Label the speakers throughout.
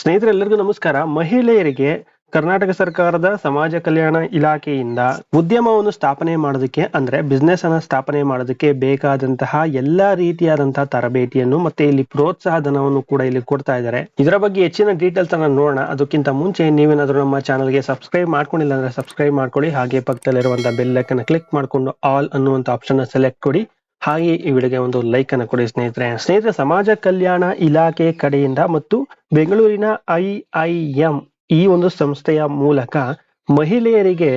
Speaker 1: ಸ್ನೇಹಿತರೆಲ್ಲರಿಗೂ ನಮಸ್ಕಾರ. ಮಹಿಳೆಯರಿಗೆ ಕರ್ನಾಟಕ ಸರ್ಕಾರದ ಸಮಾಜ ಕಲ್ಯಾಣ ಇಲಾಖೆಯಿಂದ ಉದ್ಯಮವನ್ನು ಸ್ಥಾಪನೆ ಮಾಡೋದಕ್ಕೆ ಅಂದ್ರೆ ಬಿಸ್ನೆಸ್ ಅನ್ನ ಸ್ಥಾಪನೆ ಮಾಡೋದಕ್ಕೆ ಬೇಕಾದಂತಹ ಎಲ್ಲಾ ರೀತಿಯಾದಂತಹ ತರಬೇತಿಯನ್ನು ಮತ್ತೆ ಇಲ್ಲಿ ಪ್ರೋತ್ಸಾಹ ಧನವನ್ನು ಕೂಡ ಇಲ್ಲಿ ಕೊಡ್ತಾ ಇದ್ದಾರೆ. ಇದರ ಬಗ್ಗೆ ಹೆಚ್ಚಿನ ಡೀಟೇಲ್ಸ್ ಅನ್ನ ನೋಡೋಣ. ಅದಕ್ಕಿಂತ ಮುಂಚೆ ನೀವೇನಾದ್ರೂ ನಮ್ಮ ಚಾನಲ್ಗೆ ಸಬ್ಸ್ಕ್ರೈಬ್ ಮಾಡ್ಕೊಂಡಿಲ್ಲ ಅಂದ್ರೆ ಸಬ್ಸ್ಕ್ರೈಬ್ ಮಾಡ್ಕೊಳ್ಳಿ. ಹಾಗೆ ಪಕ್ಕದಲ್ಲಿರುವಂತಹ ಬೆಲ್ ಐಕನ್ ಕ್ಲಿಕ್ ಮಾಡ್ಕೊಂಡು ಆಲ್ ಅನ್ನುವಂತ ಆಪ್ಷನ್ ಸೆಲೆಕ್ಟ್ ಕೊಡಿ. ಹಾಗೆ ಈ ವಿಡಿಯೋಗೆ ಒಂದು ಲೈಕ್ ಅನ್ನು ಕೊಡಿ ಸ್ನೇಹಿತರೆ. ಸ್ನೇಹಿತರೆ, ಸಮಾಜ ಕಲ್ಯಾಣ ಇಲಾಖೆ ಕಡೆಯಿಂದ ಮತ್ತು ಬೆಂಗಳೂರಿನ ಐಐಎಂ ಈ ಒಂದು ಸಂಸ್ಥೆಯ ಮೂಲಕ ಮಹಿಳೆಯರಿಗೆ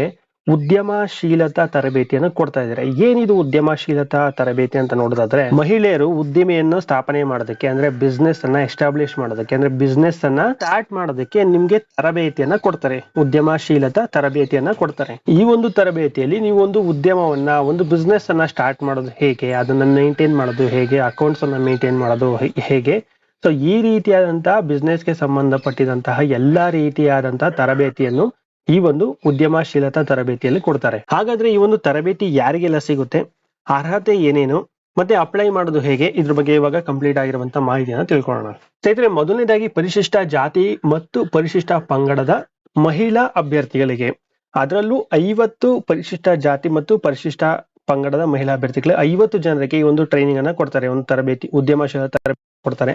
Speaker 1: ಉದ್ಯಮಶೀಲತಾ ತರಬೇತಿಯನ್ನು ಕೊಡ್ತಾ ಇದ್ದಾರೆ. ಏನಿದು ಉದ್ಯಮಶೀಲತಾ ತರಬೇತಿ ಅಂತ ನೋಡೋದಾದ್ರೆ, ಮಹಿಳೆಯರು ಉದ್ದಿಮೆಯನ್ನು ಸ್ಥಾಪನೆ ಮಾಡೋದಕ್ಕೆ, ಅಂದ್ರೆ ಬಿಸ್ನೆಸ್ ಅನ್ನ ಎಸ್ಟಾಬ್ಲಿಷ್ ಮಾಡೋದಕ್ಕೆ, ಅಂದ್ರೆ ಬಿಸ್ನೆಸ್ ಅನ್ನ ಸ್ಟಾರ್ಟ್ ಮಾಡೋದಕ್ಕೆ ನಿಮ್ಗೆ ತರಬೇತಿಯನ್ನ ಕೊಡ್ತಾರೆ. ಉದ್ಯಮಶೀಲತಾ ತರಬೇತಿಯನ್ನ ಕೊಡ್ತಾರೆ. ಈ ಒಂದು ತರಬೇತಿಯಲ್ಲಿ ನೀವು ಒಂದು ಉದ್ಯಮವನ್ನ, ಒಂದು ಬಿಸ್ನೆಸ್ ಅನ್ನ ಸ್ಟಾರ್ಟ್ ಮಾಡೋದು ಹೇಗೆ, ಅದನ್ನ ಮೇಂಟೈನ್ ಮಾಡೋದು ಹೇಗೆ ಅಕೌಂಟ್ಸ್ ಅನ್ನ ಮೇಂಟೈನ್ ಮಾಡೋದು ಹೇಗೆ? ಸೊ ಈ ರೀತಿಯಾದಂತಹ business ಗೆ ಸಂಬಂಧಪಟ್ಟಿದಂತಹ ಎಲ್ಲಾ ರೀತಿಯಾದಂತಹ ತರಬೇತಿಯನ್ನು ಈ ಒಂದು ಉದ್ಯಮಶೀಲತಾ ತರಬೇತಿಯಲ್ಲಿ ಕೊಡ್ತಾರೆ. ಹಾಗಾದ್ರೆ ಈ ಒಂದು ತರಬೇತಿ ಯಾರಿಗೆಲ್ಲ ಸಿಗುತ್ತೆ? ಅರ್ಹತೆ ಏನೇನು? ಮತ್ತೆ ಅಪ್ಲೈ ಮಾಡೋದು ಹೇಗೆ? ಇದ್ರ ಬಗ್ಗೆ ಇವಾಗ ಕಂಪ್ಲೀಟ್ ಆಗಿರುವಂತ ಮಾಹಿತಿಯನ್ನು ತಿಳ್ಕೊಳ್ಳೋಣ. ಸ್ನೇಹಿತರೆ, ಮೊದಲನೇದಾಗಿ ಪರಿಶಿಷ್ಟ ಜಾತಿ ಮತ್ತು ಪರಿಶಿಷ್ಟ ಪಂಗಡದ ಮಹಿಳಾ ಅಭ್ಯರ್ಥಿಗಳಿಗೆ, ಅದರಲ್ಲೂ ಐವತ್ತು ಪರಿಶಿಷ್ಟ ಜಾತಿ ಮತ್ತು ಪರಿಶಿಷ್ಟ ಪಂಗಡದ ಮಹಿಳಾ ಅಭ್ಯರ್ಥಿಗಳಿಗೆ ಐವತ್ತು ಜನರಿಗೆ ಈ ಒಂದು ಟ್ರೈನಿಂಗ್ ಅನ್ನ ಕೊಡ್ತಾರೆ. ಒಂದು ತರಬೇತಿ, ಉದ್ಯಮಶೀಲ ತರಬೇತಿ ಕೊಡ್ತಾರೆ.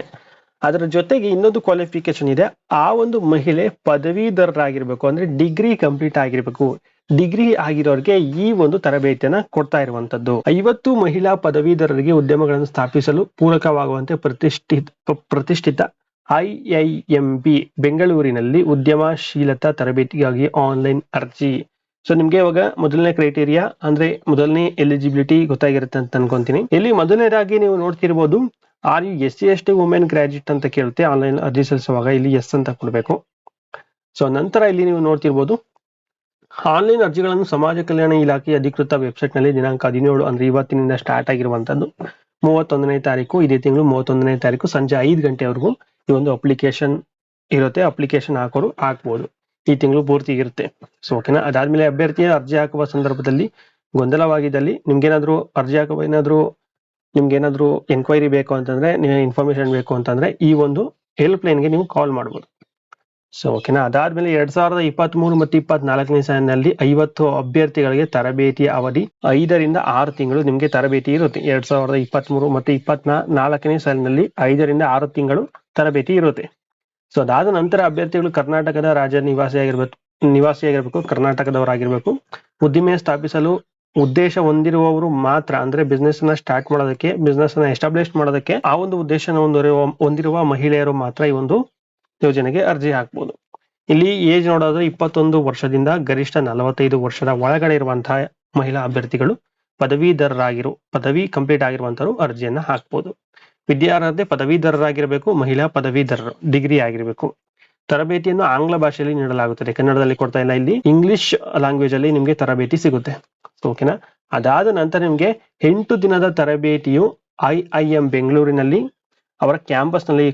Speaker 1: ಅದರ ಜೊತೆಗೆ ಇನ್ನೊಂದು ಕ್ವಾಲಿಫಿಕೇಶನ್ ಇದೆ. ಆ ಒಂದು ಮಹಿಳೆ ಪದವೀಧರರಾಗಿರ್ಬೇಕು, ಅಂದ್ರೆ ಡಿಗ್ರಿ ಕಂಪ್ಲೀಟ್ ಆಗಿರ್ಬೇಕು. ಡಿಗ್ರಿ ಆಗಿರೋರಿಗೆ ಈ ಒಂದು ತರಬೇತಿಯನ್ನ ಕೊಡ್ತಾ ಇರುವಂತದ್ದು. ಐವತ್ತು ಮಹಿಳಾ ಪದವೀಧರರಿಗೆ ಉದ್ಯಮಗಳನ್ನು ಸ್ಥಾಪಿಸಲು ಪೂರಕವಾಗುವಂತೆ ಪ್ರತಿಷ್ಠಿತ ಪ್ರತಿಷ್ಠಿತ ಐಐಎಂಬಿ ಬೆಂಗಳೂರಿನಲ್ಲಿ ಉದ್ಯಮಶೀಲತಾ ತರಬೇತಿಗಾಗಿ ಆನ್ಲೈನ್ ಅರ್ಜಿ. ಸೊ ನಿಮ್ಗೆ ಇವಾಗ ಮೊದಲನೇ ಕ್ರೈಟೀರಿಯಾ ಅಂದ್ರೆ ಮೊದಲನೇ ಎಲಿಜಿಬಿಲಿಟಿ ಗೊತ್ತಾಗಿರುತ್ತೆ ಅಂತ ಅನ್ಕೊಂತೀನಿ. ಇಲ್ಲಿ ಮೊದಲನೇದಾಗಿ ನೀವು ನೋಡ್ತಿರ್ಬೋದು R U S C S T women graduate ಅಂತ ಕೇಳುತ್ತೆ ಆನ್ಲೈನ್ ಅರ್ಜಿ ಸಲ್ಲಿಸುವಾಗ ಇಲ್ಲಿ ಎಸ್ ಅಂತ ಕೊಡಬೇಕು. ಸೊ ನಂತರ ಇಲ್ಲಿ ನೀವು ನೋಡ್ತಿರ್ಬೋದು ಆನ್ಲೈನ್ ಅರ್ಜಿಗಳನ್ನು ಸಮಾಜ ಕಲ್ಯಾಣ ಇಲಾಖೆ ಅಧಿಕೃತ ವೆಬ್ಸೈಟ್ನಲ್ಲಿ ದಿನಾಂಕ ಹದಿನೇಳು ಅಂದ್ರೆ ಇವತ್ತಿನಿಂದ ಸ್ಟಾರ್ಟ್ ಆಗಿರುವಂತದ್ದು. ಮೂವತ್ತೊಂದನೇ ತಾರೀಕು, ಇದೇ ತಿಂಗಳು ಮೂವತ್ತೊಂದನೇ ತಾರೀಕು, ಸಂಜೆ ಐದು ಗಂಟೆವರೆಗೂ ಈ ಒಂದು ಅಪ್ಲಿಕೇಶನ್ ಇರುತ್ತೆ ಅಪ್ಲಿಕೇಶನ್ ಹಾಕೋರು ಹಾಕ್ಬೋದು. ಈ ತಿಂಗಳು ಪೂರ್ತಿ ಇರುತ್ತೆ. ಸೊ ಓಕೆನಾ ಅದಾದ್ಮೇಲೆ ಅಭ್ಯರ್ಥಿಯ ಅರ್ಜಿ ಹಾಕುವ ಸಂದರ್ಭದಲ್ಲಿ ಗೊಂದಲವಾಗಿದ್ದಲ್ಲಿ ನಿಮ್ಗೇನಾದ್ರೂ ಅರ್ಜಿ ಹಾಕುವ ಏನಾದ್ರೂ ನಿಮ್ಗೆ ಏನಾದ್ರು ಎನ್ಕ್ವೈರಿ ಬೇಕು ಅಂತಂದ್ರೆ ನೀವು ಇನ್ಫಾರ್ಮೇಶನ್ ಬೇಕು ಅಂತಂದ್ರೆ ಈ ಒಂದು ಹೆಲ್ಪ್ ಲೈನ್ಗೆ ನೀವು ಕಾಲ್ ಮಾಡ್ಬೋದು. ಸೊ ಓಕೆನಾ ಅದಾದ್ಮೇಲೆ ಎರಡ್ ಸಾವಿರದ ಇಪ್ಪತ್ತ್ ಮೂರು ಮತ್ತು ಇಪ್ಪತ್ನಾಲ್ಕನೇ ಸಾಲಿನಲ್ಲಿ ಐವತ್ತು ಅಭ್ಯರ್ಥಿಗಳಿಗೆ ತರಬೇತಿ ಅವಧಿ ಐದರಿಂದ ಆರು ತಿಂಗಳು ನಿಮ್ಗೆ ತರಬೇತಿ ಇರುತ್ತೆ. ಎರಡ್ ಸಾವಿರದ ಇಪ್ಪತ್ತ್ ಮೂರು ಮತ್ತು ಇಪ್ಪತ್ನಾ ನಾಲ್ಕನೇ ಸಾಲಿನಲ್ಲಿ ಐದರಿಂದ ಆರು ತಿಂಗಳು ತರಬೇತಿ ಇರುತ್ತೆ. ಸೊ ಅದಾದ ನಂತರ ಅಭ್ಯರ್ಥಿಗಳು ಕರ್ನಾಟಕದ ರಾಜ್ಯ ನಿವಾಸಿಯಾಗಿರ್ಬೇಕು ನಿವಾಸಿಯಾಗಿರ್ಬೇಕು, ಕರ್ನಾಟಕದವರಾಗಿರ್ಬೇಕು. ಉದ್ದಿಮೆ ಸ್ಥಾಪಿಸಲು ಉದ್ದೇಶ ಹೊಂದಿರುವವರು ಮಾತ್ರ ಅಂದ್ರೆ ಬಿಸ್ನೆಸ್ನ ಸ್ಟಾರ್ಟ್ ಮಾಡೋದಕ್ಕೆ ಬಿಸ್ನೆಸ್ನ ಎಸ್ಟಾಬ್ಲಿಷ್ ಮಾಡೋದಕ್ಕೆ ಆ ಒಂದು ಉದ್ದೇಶನ ಹೊಂದಿರುವ ಹೊಂದಿರುವ ಮಹಿಳೆಯರು ಮಾತ್ರ ಈ ಒಂದು ಯೋಜನೆಗೆ ಅರ್ಜಿ ಹಾಕ್ಬೋದು. ಇಲ್ಲಿ ಏಜ್ ನೋಡೋದ್ರೆ ಇಪ್ಪತ್ತೊಂದು ವರ್ಷದಿಂದ ಗರಿಷ್ಠ ನಲವತ್ತೈದು ವರ್ಷದ ಒಳಗಡೆ ಇರುವಂತಹ ಮಹಿಳಾ ಅಭ್ಯರ್ಥಿಗಳು ಪದವೀಧರರಾಗಿರು, ಪದವಿ ಕಂಪ್ಲೀಟ್ ಆಗಿರುವಂತರು ಅರ್ಜಿಯನ್ನ ಹಾಕ್ಬೋದು. ವಿದ್ಯಾರ್ಹತೆ ಪದವೀಧರರಾಗಿರಬೇಕು, ಮಹಿಳಾ ಪದವೀಧರರು ಡಿಗ್ರಿ ಆಗಿರಬೇಕು. ತರಬೇತಿಯನ್ನು ಆಂಗ್ಲ ಭಾಷೆಯಲ್ಲಿ ನೀಡಲಾಗುತ್ತದೆ. ಕನ್ನಡದಲ್ಲಿ ಕೊಡ್ತಾ ಇಲ್ಲ ಇಲ್ಲಿ. ಇಂಗ್ಲಿಷ್ ಲ್ಯಾಂಗ್ವೇಜ್ ಅಲ್ಲಿ ನಿಮ್ಗೆ ತರಬೇತಿ ಸಿಗುತ್ತೆ. ಓಕೆನಾ ಅದಾದ ನಂತರ ನಿಮ್ಗೆ ಎಂಟು ದಿನದ ತರಬೇತಿಯು ಐ ಐ ಎಂ ಬೆಂಗಳೂರಿನಲ್ಲಿ ಅವರ ಕ್ಯಾಂಪಸ್ನಲ್ಲಿ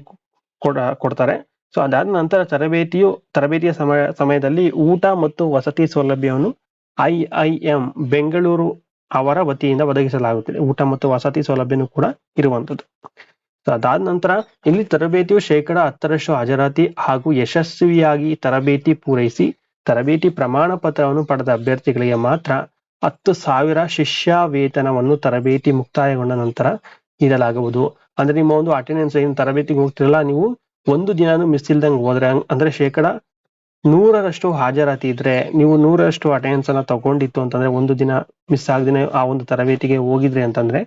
Speaker 1: ಕೊಡ, ಕೊಡ್ತಾರೆ. ಸೊ ಅದಾದ ನಂತರ ತರಬೇತಿಯು, ತರಬೇತಿಯ ಸಮಯ, ಸಮಯದಲ್ಲಿ ಊಟ ಮತ್ತು ವಸತಿ ಸೌಲಭ್ಯವನ್ನು ಐ ಐ ಎಂ ಬೆಂಗಳೂರು ಅವರ ವತಿಯಿಂದ ಒದಗಿಸಲಾಗುತ್ತದೆ. ಊಟ ಮತ್ತು ವಸತಿ ಸೌಲಭ್ಯನೂ ಕೂಡ ಇರುವಂತದ್ದು ಸೊ ಅದಾದ ನಂತರ ಇಲ್ಲಿ ತರಬೇತಿಯು ಶೇಕಡ ಹತ್ತರಷ್ಟು ಹಾಜರಾತಿ ಹಾಗೂ ಯಶಸ್ವಿಯಾಗಿ ತರಬೇತಿ ಪೂರೈಸಿ, ತರಬೇತಿ ಪ್ರಮಾಣ ಪತ್ರವನ್ನು ಪಡೆದ ಅಭ್ಯರ್ಥಿಗಳಿಗೆ ಮಾತ್ರ ಹತ್ತು ಸಾವಿರ ಶಿಷ್ಯ ವೇತನವನ್ನು ತರಬೇತಿ ಮುಕ್ತಾಯಗೊಂಡ ನಂತರ ನೀಡಲಾಗುವುದು. ಅಂದ್ರೆ ನಿಮ್ಮ ಒಂದು ಅಟೆಂಡೆನ್ಸ್ ಏನು ತರಬೇತಿಗೆ ಹೋಗ್ತಿರಲ್ಲ, ನೀವು ಒಂದು ದಿನಾನು ಮಿಸ್ ಇಲ್ದಂಗೆ ಹೋದ್ರೆ ಅಂದ್ರೆ ಶೇಕಡ ನೂರರಷ್ಟು ಹಾಜರಾತಿ ಇದ್ರೆ ನೀವು ನೂರರಷ್ಟು ಅಟೆಂಡೆನ್ಸ್ ಅನ್ನ ತಗೊಂಡಿತ್ತು ಅಂತಂದ್ರೆ ಒಂದು ದಿನ ಮಿಸ್ ಆಗದಿನ ಆ ಒಂದು ತರಬೇತಿಗೆ ಹೋಗಿದ್ರೆ ಅಂತಂದ್ರೆ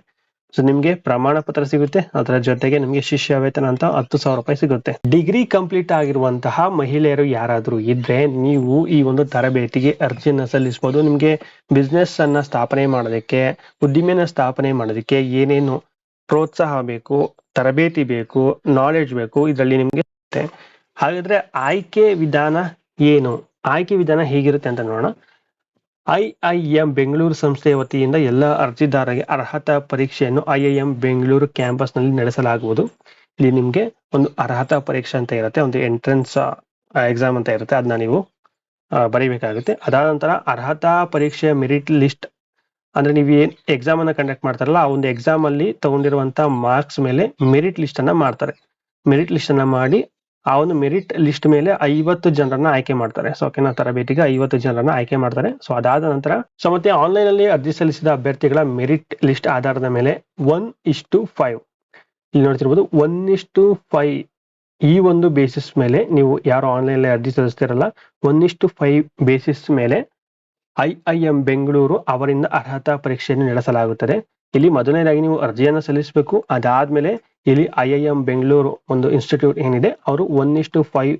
Speaker 1: ಸೊ ನಿಮ್ಗೆ ಪ್ರಮಾಣ ಪತ್ರ ಸಿಗುತ್ತೆ. ಅದರ ಜೊತೆಗೆ ನಿಮ್ಗೆ ಶಿಷ್ಯ ವೇತನ ಅಂತ ಹತ್ತು ಸಾವಿರ ರೂಪಾಯಿ ಸಿಗುತ್ತೆ. ಡಿಗ್ರಿ ಕಂಪ್ಲೀಟ್ ಆಗಿರುವಂತಹ ಮಹಿಳೆಯರು ಯಾರಾದ್ರೂ ಇದ್ರೆ ನೀವು ಈ ಒಂದು ತರಬೇತಿಗೆ ಅರ್ಜಿಯನ್ನ ಸಲ್ಲಿಸಬಹುದು ನಿಮ್ಗೆ ಬಿಸ್ನೆಸ್ ಅನ್ನ ಸ್ಥಾಪನೆ ಮಾಡೋದಕ್ಕೆ ಉದ್ದಿಮೆನ ಸ್ಥಾಪನೆ ಮಾಡೋದಕ್ಕೆ ಏನೇನು ಪ್ರೋತ್ಸಾಹ ಬೇಕು, ತರಬೇತಿ ಬೇಕು ನಾಲೆಡ್ಜ್ ಬೇಕು ಇದರಲ್ಲಿ ನಿಮ್ಗೆ ಹಾಗಾದ್ರೆ ಆಯ್ಕೆ ವಿಧಾನ ಏನು? ಆಯ್ಕೆ ವಿಧಾನ ಹೇಗಿರುತ್ತೆ ಅಂತ ನೋಡೋಣ. ಐ ಐ ಬೆಂಗಳೂರು ಸಂಸ್ಥೆಯ ವತಿಯಿಂದ ಎಲ್ಲ ಅರ್ಜಿದಾರರಿಗೆ ಅರ್ಹತಾ ಪರೀಕ್ಷೆಯನ್ನು ಐಐಎಂ ಬೆಂಗಳೂರು ಕ್ಯಾಂಪಸ್ನಲ್ಲಿ ನಡೆಸಲಾಗುವುದು. ಇಲ್ಲಿ ನಿಮಗೆ ಒಂದು ಅರ್ಹತಾ ಪರೀಕ್ಷೆ ಅಂತ ಇರುತ್ತೆ, ಒಂದು ಎಂಟ್ರೆನ್ಸ್ ಎಕ್ಸಾಮ್ ಅಂತ ಇರುತ್ತೆ ಅದನ್ನ ನೀವು ಬರೀಬೇಕಾಗುತ್ತೆ. ಅದಾದ ನಂತರ ಅರ್ಹತಾ ಪರೀಕ್ಷೆಯ ಮೆರಿಟ್ ಲಿಸ್ಟ್ ಅಂದ್ರೆ ನೀವು ಏನ್ ಎಕ್ಸಾಮ್ ಅನ್ನ ಕಂಡಕ್ಟ್ ಮಾಡ್ತಾರಲ್ಲ, ಆ ಒಂದು ಎಕ್ಸಾಮ್ ಅಲ್ಲಿ ತಗೊಂಡಿರುವಂತಹ ಮಾರ್ಕ್ಸ್ ಮೇಲೆ ಮೆರಿಟ್ ಲಿಸ್ಟ್ ಅನ್ನ ಮಾಡ್ತಾರೆ. ಮೆರಿಟ್ ಲಿಸ್ಟ್ ಅನ್ನ ಮಾಡಿ ಆ ಒಂದು ಮೆರಿಟ್ ಲಿಸ್ಟ್ ಮೇಲೆ ಐವತ್ತು ಜನರನ್ನ ಆಯ್ಕೆ ಮಾಡ್ತಾರೆ. ಸೊ ಓಕೆನಾ ತರಬೇತಿಗೆ ಐವತ್ತು ಜನರನ್ನ ಆಯ್ಕೆ ಮಾಡ್ತಾರೆ. ಸೊ ಅದಾದ ನಂತರ ಸೊ ಮತ್ತೆ ಆನ್ಲೈನ್ ಅಲ್ಲಿ ಅರ್ಜಿ ಸಲ್ಲಿಸಿದ ಅಭ್ಯರ್ಥಿಗಳ ಮೆರಿಟ್ ಲಿಸ್ಟ್ ಆಧಾರದ ಮೇಲೆ ಒನ್ ಇಷ್ಟು ಫೈವ್ ಇಲ್ಲಿ ನೋಡ್ತಿರ್ಬೋದು ಒನ್ ಇಷ್ಟು ಫೈವ್ ಈ ಒಂದು ಬೇಸಿಸ್ ಮೇಲೆ ನೀವು ಯಾರು ಆನ್ಲೈನ್ ಅರ್ಜಿ ಸಲ್ಲಿಸ್ತಿರಲ್ಲ ಒನ್ ಇಷ್ಟು ಫೈವ್ ಬೇಸಿಸ್ ಮೇಲೆ ಐ ಐ ಎಂ ಬೆಂಗಳೂರು ಅವರಿಂದ ಅರ್ಹತಾ ಪರೀಕ್ಷೆಯನ್ನು ನಡೆಸಲಾಗುತ್ತದೆ. ಇಲ್ಲಿ ಮೊದಲನೇದಾಗಿ ನೀವು ಅರ್ಜಿಯನ್ನು ಸಲ್ಲಿಸಬೇಕು. ಅದಾದ್ಮೇಲೆ ಇಲ್ಲಿ ಐ ಐ ಎಂ ಬೆಂಗಳೂರು ಒಂದು ಇನ್ಸ್ಟಿಟ್ಯೂಟ್ ಏನಿದೆ, ಅವರು ಒನ್ ಇಷ್ಟು ಫೈವ್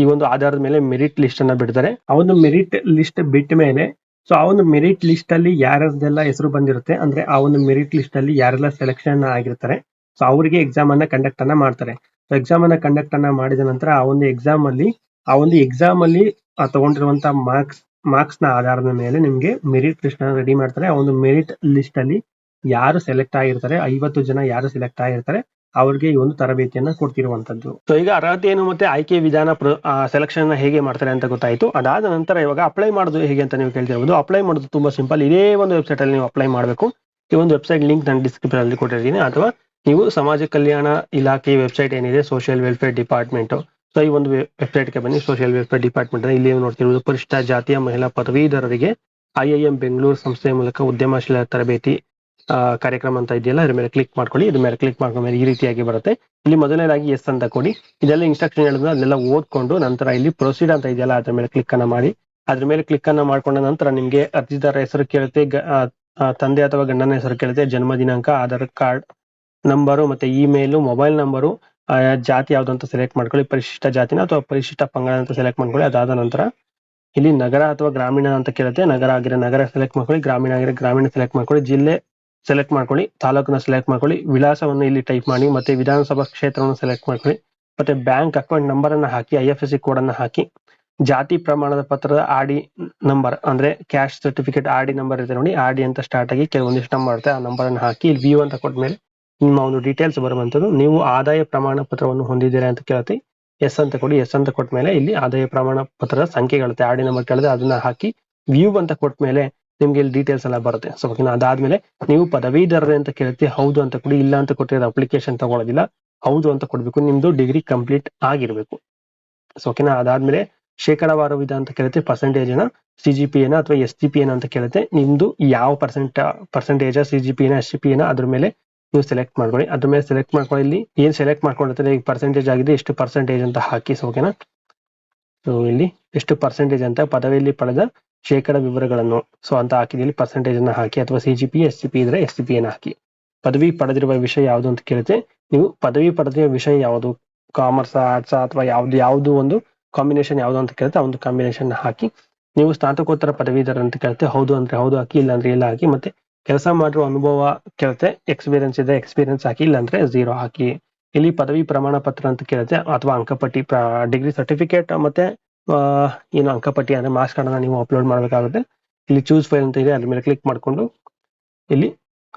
Speaker 1: ಈ ಒಂದು ಆಧಾರದ ಮೇಲೆ ಮೆರಿಟ್ ಲಿಸ್ಟ್ ಅನ್ನ ಬಿಡ್ತಾರೆ. ಆ ಒಂದು ಮೆರಿಟ್ ಲಿಸ್ಟ್ ಬಿಟ್ಟ ಮೇಲೆ ಸೊ ಆ ಒಂದು ಮೆರಿಟ್ ಲಿಸ್ಟ್ ಅಲ್ಲಿ ಯಾರದೆಲ್ಲ ಹೆಸರು ಬಂದಿರುತ್ತೆ, ಅಂದ್ರೆ ಆ ಒಂದು ಮೆರಿಟ್ ಲಿಸ್ಟ್ ಅಲ್ಲಿ ಯಾರೆಲ್ಲ ಸೆಲೆಕ್ಷನ್ ಆಗಿರ್ತಾರೆ ಸೊ ಅವರಿಗೆ ಎಕ್ಸಾಮ್ ಅನ್ನ ಕಂಡಕ್ಟ್ ಅನ್ನ ಮಾಡ್ತಾರೆ. ಸೊ ಎಕ್ಸಾಮ್ ಅನ್ನ ಕಂಡಕ್ಟ್ ಅನ್ನ ಮಾಡಿದ ನಂತರ ಆ ಒಂದು ಎಕ್ಸಾಮ್ ಅಲ್ಲಿ, ಆ ಒಂದು ಎಕ್ಸಾಮ್ ಅಲ್ಲಿ ತಗೊಂಡಿರುವಂತಹ ತಗೊಂಡಿರುವಂತ ಮಾರ್ಕ್ಸ್ ಮಾರ್ಕ್ಸ್ನ ಆಧಾರದ ಮೇಲೆ ನಿಮ್ಗೆ ಮೆರಿಟ್ ಲಿಸ್ಟ್ ಅನ್ನ ರೆಡಿ ಮಾಡ್ತಾರೆ. ಆ ಒಂದು ಮೆರಿಟ್ ಲಿಸ್ಟ್ ಅಲ್ಲಿ ಯಾರು ಸೆಲೆಕ್ಟ್ ಆಗಿರ್ತಾರೆ, ಐವತ್ತು ಜನ ಯಾರು ಸೆಲೆಕ್ಟ್ ಆಗಿರ್ತಾರೆ ಅವ್ರಿಗೆ ಈ ಒಂದು ತರಬೇತಿಯನ್ನ ಕೊಡ್ತಿರುವಂತದ್ದು. ಸೊ ಈಗ ಅರ್ಹತೆಯನ್ನು ಮತ್ತೆ ಆಯ್ಕೆ ವಿಧಾನ ಸೆಲೆಕ್ಷನ್ ಹೇಗೆ ಮಾಡ್ತಾರೆ ಅಂತ ಗೊತ್ತಾಯ್ತು. ಅದಾದ ನಂತರ ಇವಾಗ ಅಪ್ಲೈ ಮಾಡೋದು ಹೇಗೆ ಅಂತ ನೀವು ಕೇಳ್ತಿರ್ಬೋದು ಅಪ್ಲೈ ಮಾಡೋದು ತುಂಬಾ ಸಿಂಪಲ್ ಇದೇ ಒಂದು ವೆಬ್ಸೈಟ್ ಅಲ್ಲಿ ನೀವು ಅಪ್ಲೈ ಮಾಡಬೇಕು. ಈ ಒಂದು ವೆಬ್ಸೈಟ್ ಲಿಂಕ್ ನಾನು ಡಿಸ್ಕ್ರಿಪ್ಷನ್ ಅಲ್ಲಿ ಕೊಟ್ಟಿದ್ದೀನಿ ಅಥವಾ ನೀವು ಸಮಾಜ ಕಲ್ಯಾಣ ಇಲಾಖೆ ವೆಬ್ಸೈಟ್ ಏನಿದೆ ಸೋಷಿಯಲ್ ವೆಲ್ಫೇರ್ ಡಿಪಾರ್ಟ್ಮೆಂಟ್ ಸೊ ಈ ಒಂದು ವೆಬ್ಸೈಟ್ಗೆ ಬನ್ನಿ. ಸೋಷಿಯಲ್ ವೆಲ್ಫೇರ್ ಡಿಪಾರ್ಟ್ಮೆಂಟ್ ಇಲ್ಲಿ ನೋಡ್ತಿರುವುದು ಪರಿಶಿಷ್ಟ ಜಾತಿಯ ಮಹಿಳಾ ಪದವೀಧರರಿಗೆ ಐ ಐ ಎಂ ಬೆಂಗಳೂರು ಸಂಸ್ಥೆಯ ಮೂಲಕ ಉದ್ಯಮಶೀಲ ತರಬೇತಿ ಕಾರ್ಯಕ್ರಮ ಅಂತ ಇದೆಯಲ್ಲ, ಅದ್ರ ಮೇಲೆ ಕ್ಲಿಕ್ ಮಾಡ್ಕೊಳ್ಳಿ. ಇದ್ರ ಮೇಲೆ ಕ್ಲಿಕ್ ಮೇಲೆ ಈ ರೀತಿಯಾಗಿ ಬರುತ್ತೆ. ಇಲ್ಲಿ ಮೊದಲನೇದಾಗಿ ಎಸ್ ಅಂತ ಕೊಡಿ. ಇದೆಲ್ಲ ಇನ್ಸ್ಟ್ರಕ್ಷನ್ ಹೇಳಿದ್ರೆ ಅದನ್ನೆಲ್ಲ ಓದ್ಕೊಂಡು ನಂತರ ಇಲ್ಲಿ ಪ್ರೊಸೀಡ್ ಅಂತ ಇದೆಯಲ್ಲ, ಅದ್ರ ಮೇಲೆ ಕ್ಲಿಕ್ ಅನ್ನ ಮಾಡಿ. ಅದ್ರ ಮೇಲೆ ಕ್ಲಿಕ್ ಅನ್ನ ಮಾಡ್ಕೊಂಡ ನಂತರ ನಿಮ್ಗೆ ಅರ್ಜಿದಾರ ಹೆಸರು ಕೇಳುತ್ತೆ ತಂದೆ ಅಥವಾ ಗಂಡನ ಹೆಸರು ಕೇಳುತ್ತೆ, ಜನ್ಮ ದಿನಾಂಕ, ಆಧಾರ್ ಕಾರ್ಡ್ ನಂಬರು ಮತ್ತೆ ಇಮೇಲ್ ಮೊಬೈಲ್ ನಂಬರು ಜಾತಿ ಯಾವ್ದು ಅಂತ ಸೆಲೆಕ್ಟ್ ಮಾಡ್ಕೊಳ್ಳಿ. ಪರಿಶಿಷ್ಟ ಜಾತಿನ ಅಥವಾ ಪರಿಶಿಷ್ಟ ಪಂಗಡ ಅಂತ ಸೆಲೆಕ್ಟ್ ಮಾಡ್ಕೊಳ್ಳಿ. ಅದಾದ ನಂತರ ಇಲ್ಲಿ ನಗರ ಅಥವಾ ಗ್ರಾಮೀಣ ಅಂತ ಕೇಳುತ್ತೆ. ನಗರ ಆಗಿರೋ ನಗರ ಸೆಲೆಕ್ಟ್ ಮಾಡ್ಕೊಳ್ಳಿ. ಗ್ರಾಮೀಣ ಆಗಿರೋ ಗ್ರಾಮೀಣ ಸೆಲೆಕ್ಟ್ ಮಾಡ್ಕೊಳ್ಳಿ. ಜಿಲ್ಲೆ ಸೆಲೆಕ್ಟ್ ಮಾಡ್ಕೊಳ್ಳಿ, ತಾಲೂಕನ್ನ ಸೆಲೆಕ್ಟ್ ಮಾಡ್ಕೊಳ್ಳಿ, ವಿಳಾಸವನ್ನು ಇಲ್ಲಿ ಟೈಪ್ ಮಾಡಿ, ಮತ್ತೆ ವಿಧಾನಸಭಾ ಕ್ಷೇತ್ರವನ್ನು ಸೆಲೆಕ್ಟ್ ಮಾಡ್ಕೊಳ್ಳಿ, ಮತ್ತೆ ಬ್ಯಾಂಕ್ ಅಕೌಂಟ್ ನಂಬರ್ ಅನ್ನ ಹಾಕಿ I F S C code ಅನ್ನ ಹಾಕಿ, ಜಾತಿ ಪ್ರಮಾಣದ ಪತ್ರದ ಆರ್ ಡಿ ನಂಬರ್ ಅಂದ್ರೆ caste certificate R D number ಇದೆ ನೋಡಿ ಆರ್ ಡಿ ಅಂತ ಸ್ಟಾರ್ಟ್ ಆಗಿ ಕೆಲವೊಂದಿಷ್ಟು ನಂಬರ್ ಆ ನಂಬರ್ ಅನ್ನು ಹಾಕಿ ಇಲ್ಲಿ ವ್ಯೂ ಅಂತ ಕೊಟ್ಮೇಲೆ ನಿಮ್ಮ ಒಂದು ಡೀಟೇಲ್ಸ್ ಬರುವಂತದ್ದು ನೀವು ಆದಾಯ ಪ್ರಮಾಣ ಪತ್ರವನ್ನು ಹೊಂದಿದ್ದೀರಾ ಅಂತ ಕೇಳುತ್ತೆ ಎಸ್ ಅಂತ ಕೊಡಿ ಎಸ್ ಅಂತ ಕೊಟ್ಟ ಮೇಲೆ ಇಲ್ಲಿ ಆದಾಯ ಪ್ರಮಾಣ ಪತ್ರದ ಸಂಖ್ಯೆಗಳಿರುತ್ತೆ ಆರ್ ಡಿ ನಂಬರ್ ಕೇಳಿದ್ರೆ ಅದನ್ನ ಹಾಕಿ ವ್ಯೂ ಅಂತ ಕೊಟ್ಮೇಲೆ ನಿಮ್ಗೆ ಇಲ್ಲಿ ಡೀಟೇಲ್ಸ್ ಎಲ್ಲ ಬರುತ್ತೆ. ಸೊ ಓಕೆನಾ ಅದಾದ್ಮೇಲೆ ನೀವು ಪದವೀಧರರೇ ಅಂತ ಕೇಳುತ್ತೆ, ಹೌದು ಅಂತ ಕೊಡಿ, ಇಲ್ಲ ಅಂತ ಕೊಟ್ಟಿರೋ ಅಪ್ಲಿಕೇಶನ್ ತಗೊಳ್ಳೋದಿಲ್ಲ ಹೌದು ಅಂತ ಕೊಡ್ಬೇಕು, ನಿಮ್ದು ಡಿಗ್ರಿ ಕಂಪ್ಲೀಟ್ ಆಗಿರ್ಬೇಕು. ಸೊ ಓಕೆನಾ ಅದಾದ್ಮೇಲೆ ಶೇಕಡಾವಾರು ವಿಧ ಅಂತ ಕೇಳುತ್ತೆ ಪರ್ಸೆಂಟೇಜ್ನ ಸಿ ಜಿ ಪಿ ಎನ ಅಥವಾ ಎಸ್ ಜಿ ಪಿ ಎನ ಅಂತ ಕೇಳುತ್ತೆ. ನಿಮ್ದು ಯಾವ percent percentage C G P ಎನ ಎಸ್ ಜಿ ಪಿ ಎನ ಅದ್ರ ಮೇಲೆ ನೀವು ಸೆಲೆಕ್ಟ್ ಮಾಡ್ಕೊಳ್ಳಿ. ಅದ್ರ ಮೇಲೆ ಸೆಲೆಕ್ಟ್ ಮಾಡ್ಕೊಳ್ಳಿ, ಇಲ್ಲಿ ಏನ್ ಸೆಲೆಕ್ಟ್ ಮಾಡ್ಕೊಂಡಿರ್ತಾರೆ, ಈಗ ಪರ್ಸೆಂಟೇಜ್ ಆಗಿದೆ, ಎಷ್ಟು ಪರ್ಸೆಂಟೇಜ್ ಅಂತ ಹಾಕಿ ಸೊ ಓಕೆನಾ ಇಲ್ಲಿ ಎಷ್ಟು ಪರ್ಸೆಂಟೇಜ್ ಅಂತ ಪದವಿಯಲ್ಲಿ ಪಡೆದ ಶೇಕಡ ವಿವರಗಳನ್ನು. ಸೊ ಅಂತ ಹಾಕಿದಲ್ಲಿ ಪರ್ಸೆಂಟೇಜ್ ಅನ್ನ ಹಾಕಿ ಅಥವಾ C G P S C P ಇದ್ರೆ ಎಸ್ ಸಿ ಪಿ ಅನ್ನ ಹಾಕಿ. ಪದವಿ ಪಡೆದಿರುವ ವಿಷಯ ಯಾವುದು ಅಂತ ಕೇಳುತ್ತೆ ನೀವು ಪದವಿ ಪಡೆದಿರುವ ವಿಷಯ ಯಾವುದು? ಕಾಮರ್ಸ್ ಆರ್ಟ್ಸ್ ಅಥವಾ ಯಾವ್ದು, ಯಾವುದು ಒಂದು ಕಾಂಬಿನೇಷನ್ ಯಾವುದು ಅಂತ ಕೇಳುತ್ತೆ ಒಂದು ಕಾಂಬಿನೇಷನ್ ಹಾಕಿ. ನೀವು ಸ್ನಾತಕೋತ್ತರ ಪದವೀಧರ ಅಂತ ಕೇಳುತ್ತೆ ಹೌದು ಅಂದ್ರೆ ಹೌದು, ಹಾಕಿ, ಇಲ್ಲ ಅಂದ್ರೆ ಇಲ್ಲ ಹಾಕಿ. ಮತ್ತೆ ಕೆಲಸ ಮಾಡಿರುವ ಅನುಭವ ಕೇಳುತ್ತೆ ಎಕ್ಸ್ಪೀರಿಯನ್ಸ್ ಇದೆ ಎಕ್ಸ್ಪೀರಿಯನ್ಸ್ ಹಾಕಿ, ಇಲ್ಲ ಅಂದ್ರೆ ಝೀರೋ ಹಾಕಿ. ಇಲ್ಲಿ ಪದವಿ ಪ್ರಮಾಣ ಪತ್ರ ಅಂತ ಕೇಳುತ್ತೆ ಅಥವಾ ಅಂಕಪಟ್ಟಿ ಡಿಗ್ರಿ ಸರ್ಟಿಫಿಕೇಟ್ ಮತ್ತೆ ಏನು ಅಂಕಪಟ್ಟಿ ಅಂದ್ರೆ ಮಾರ್ಕ್ಸ್ ಕಾರ್ಡ್ ನೀವು ಅಪ್ಲೋಡ್ ಮಾಡಬೇಕಾಗುತ್ತೆ. ಇಲ್ಲಿ ಚೂಸ್ ಫೈಲ್ ಅಂತ ಇದೆ, ಅದ್ರ ಮೇಲೆ ಕ್ಲಿಕ್ ಮಾಡ್ಕೊಂಡು, ಇಲ್ಲಿ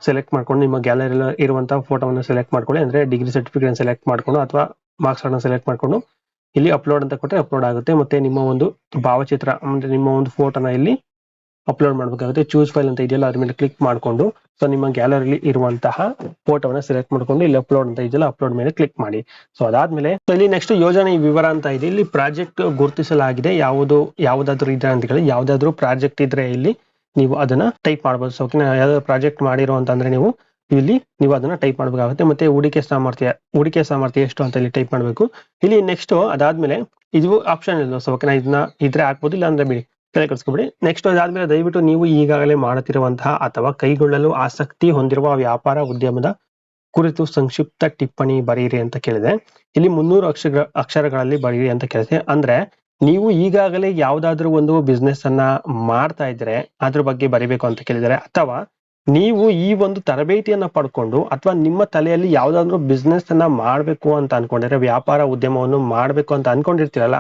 Speaker 1: ಸೆಲೆಕ್ಟ್ ಮಾಡ್ಕೊಂಡು ನಿಮ್ಮ ಗ್ಯಾಲರಿ ಇರುವಂತಹ ಫೋಟೋವನ್ನು ಸೆಲೆಕ್ಟ್ ಮಾಡ್ಕೊಳ್ಳಿ. ಅಂದ್ರೆ ಡಿಗ್ರಿ ಸರ್ಟಿಫಿಕೇಟ್ ಸೆಲೆಕ್ಟ್ ಮಾಡ್ಕೊಂಡು ಅಥವಾ ಮಾರ್ಕ್ಸ್ ಕಾರ್ಡ್ ಸೆಲೆಕ್ಟ್ ಮಾಡ್ಕೊಂಡು ಇಲ್ಲಿ ಅಪ್ಲೋಡ್ ಅಂತ ಕೊಟ್ಟರೆ ಅಪ್ಲೋಡ್ ಆಗುತ್ತೆ. ಮತ್ತೆ ನಿಮ್ಮ ಒಂದು ಭಾವಚಿತ್ರ, ಅಂದ್ರೆ ನಿಮ್ಮ ಒಂದು ಫೋಟೋನ ಇಲ್ಲಿ ಅಪ್ಲೋಡ್ ಮಾಡಬೇಕಾಗುತ್ತೆ. ಚೂಸ್ ಫೈಲ್ ಅಂತ ಇದೆಯಲ್ಲ, ಅದ್ರ ಮೇಲೆ ಕ್ಲಿಕ್ ಮಾಡ್ಕೊಂಡು ಸೊ ನಿಮ್ಮ ಗ್ಯಾಲರಿಲಿ ಇರುವಂತಹ ಫೋಟೋವನ್ನ ಸೆಲೆಕ್ಟ್ ಮಾಡ್ಕೊಂಡು, ಇಲ್ಲಿ ಅಪ್ಲೋಡ್ ಅಂತ ಇದೆಯಲ್ಲ ಅಪ್ಲೋಡ್ ಮೇಲೆ ಕ್ಲಿಕ್ ಮಾಡಿ. ಸೊ ಅದಾದ್ಮೇಲೆ ಇಲ್ಲಿ ನೆಕ್ಸ್ಟ್ ಯೋಜನೆ ವಿವರ ಅಂತ ಇದೆ. ಇಲ್ಲಿ ಪ್ರಾಜೆಕ್ಟ್ ಗುರುತಿಸಲಾಗಿದೆ. ಯಾವುದು, ಯಾವ್ದಾದ್ರು ಇದೆ ಅಂತ ಹೇಳಿ ಯಾವ್ದಾದ್ರು ಪ್ರಾಜೆಕ್ಟ್ ಇದ್ರೆ ಇಲ್ಲಿ ನೀವು ಅದನ್ನ ಟೈಪ್ ಮಾಡಬಹುದು ಸೊ ಯಾವ್ದಾದ್ರು ಪ್ರಾಜೆಕ್ಟ್ ಮಾಡಿರೋ ಅಂತಂದ್ರೆ ನೀವು ಇಲ್ಲಿ ನೀವು ಅದನ್ನ ಟೈಪ್ ಮಾಡಬೇಕಾಗುತ್ತೆ. ಮತ್ತೆ ಹೂಡಿಕೆ ಸಾಮರ್ಥ್ಯ ಹೂಡಿಕೆ ಸಾಮರ್ಥ್ಯ ಎಷ್ಟು ಅಂತ ಇಲ್ಲಿ ಟೈಪ್ ಮಾಡಬೇಕು. ಇಲ್ಲಿ ನೆಕ್ಸ್ಟ್ ಅದಾದ್ಮೇಲೆ, ಇದು ಆಪ್ಷನ್ ಇಲ್ಲ ಸೊ ಓಕೆನಾ ಇದನ್ನ ಇದ್ರೆ ಹಾಕ್ಬೋದು ಇಲ್ಲ ಅಂದ್ರೆ ಬಿಡಿ. ತಲೆ ಕಳಿಸ್ಕೊಬಿಡಿ ನೆಕ್ಸ್ಟ್ ಅದಾದ್ಮೇಲೆ ದಯವಿಟ್ಟು ನೀವು ಈಗಾಗಲೇ ಮಾಡುತ್ತಿರುವಂತಹ ಅಥವಾ ಕೈಗೊಳ್ಳಲು ಆಸಕ್ತಿ ಹೊಂದಿರುವ ವ್ಯಾಪಾರ ಉದ್ಯಮದ ಕುರಿತು ಸಂಕ್ಷಿಪ್ತ ಟಿಪ್ಪಣಿ ಬರೆಯಿರಿ ಅಂತ ಕೇಳಿದೆ. ಇಲ್ಲಿ ಮುನ್ನೂರು ಅಕ್ಷರ ಅಕ್ಷರಗಳಲ್ಲಿ ಬರೆಯಿರಿ ಅಂತ ಕೇಳಿದೆ. ಅಂದ್ರೆ ನೀವು ಈಗಾಗಲೇ ಯಾವ್ದಾದ್ರು ಒಂದು ಬಿಸ್ನೆಸ್ ಅನ್ನ ಮಾಡ್ತಾ ಇದ್ರೆ ಅದ್ರ ಬಗ್ಗೆ ಬರಿಬೇಕು ಅಂತ ಕೇಳಿದ್ದಾರೆ ಅಥವಾ ನೀವು ಈ ಒಂದು ತರಬೇತಿಯನ್ನ ಪಡ್ಕೊಂಡು ಅಥವಾ ನಿಮ್ಮ ತಲೆಯಲ್ಲಿ ಯಾವ್ದಾದ್ರು ಬಿಸ್ನೆಸ್ ಅನ್ನ ಮಾಡ್ಬೇಕು ಅಂತ ಅನ್ಕೊಂಡಿದ್ರೆ, ವ್ಯಾಪಾರ ಉದ್ಯಮವನ್ನು ಮಾಡ್ಬೇಕು ಅಂತ ಅನ್ಕೊಂಡಿರ್ತೀರಲ್ಲ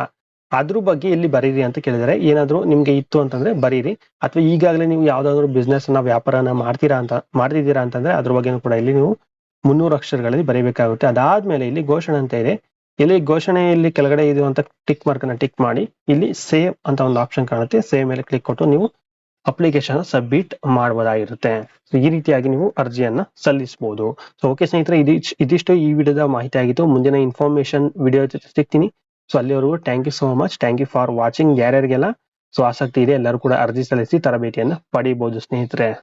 Speaker 1: ಅದ್ರ ಬಗ್ಗೆ ಇಲ್ಲಿ ಬರೀರಿ ಅಂತ ಕೇಳಿದರೆ, ಏನಾದ್ರು ನಿಮ್ಗೆ ಇತ್ತು ಅಂತಂದ್ರೆ ಬರೀರಿ. ಅಥವಾ ಈಗಾಗಲೇ ನೀವು ಯಾವ್ದಾದ್ರು ಬಿಸ್ನೆಸ್ನ ವ್ಯಾಪಾರನ ಮಾಡ್ತೀರಾ ಅಂತ, ಮಾಡ್ತಿದ್ದೀರಾ ಅಂತಂದ್ರೆ ಅದ್ರ ಬಗ್ಗೆನೂ ಕೂಡ ಇಲ್ಲಿ ನೀವು ಮುನ್ನೂರು ಅಕ್ಷರಗಳಲ್ಲಿ ಬರೀಬೇಕಾಗುತ್ತೆ. ಅದಾದ್ಮೇಲೆ ಇಲ್ಲಿ ಘೋಷಣೆ ಅಂತ ಇದೆ. ಇಲ್ಲಿ ಘೋಷಣೆಯಲ್ಲಿ ಕೆಳಗಡೆ ಇದು ಅಂತ ಟಿಕ್ ಮಾರ್ಕ್ ಅನ್ನ ಟಿಕ್ ಮಾಡಿ, ಇಲ್ಲಿ ಸೇವ್ ಅಂತ ಒಂದು ಆಪ್ಷನ್ ಕಾಣುತ್ತೆ. ಸೇವ್ ಮೇಲೆ ಕ್ಲಿಕ್ ಕೊಟ್ಟು ನೀವು ಅಪ್ಲಿಕೇಶನ್ ಸಬ್ಮಿಟ್ ಮಾಡಬಹುದಾಗಿರುತ್ತೆ ಸೊ ಈ ರೀತಿಯಾಗಿ ನೀವು ಅರ್ಜಿಯನ್ನ ಸಲ್ಲಿಸಬಹುದು ಸೊ ಓಕೆ ಸ್ನೇಹಿತರೆ ಇದು ಇದಿಷ್ಟು ಈ ವಿಡಿಯೋದ ಮಾಹಿತಿ ಆಗಿತ್ತು. ಮುಂದಿನ ಇನ್ಫಾರ್ಮೇಶನ್ ವಿಡಿಯೋ ಸಿಗ್ತೀನಿ. ಸೊ ಅಲ್ಲಿವರೆಗೂ thank you so much thank you for watching ಯಾರ್ಯಾರಿಗೆಲ್ಲ so ಆಸಕ್ತಿ ಇದೆ ಎಲ್ಲರೂ ಕೂಡ ಅರ್ಜಿ ಸಲ್ಲಿಸಿ ತರಬೇತಿಯನ್ನು ಪಡಿಬಹುದು ಸ್ನೇಹಿತರೆ.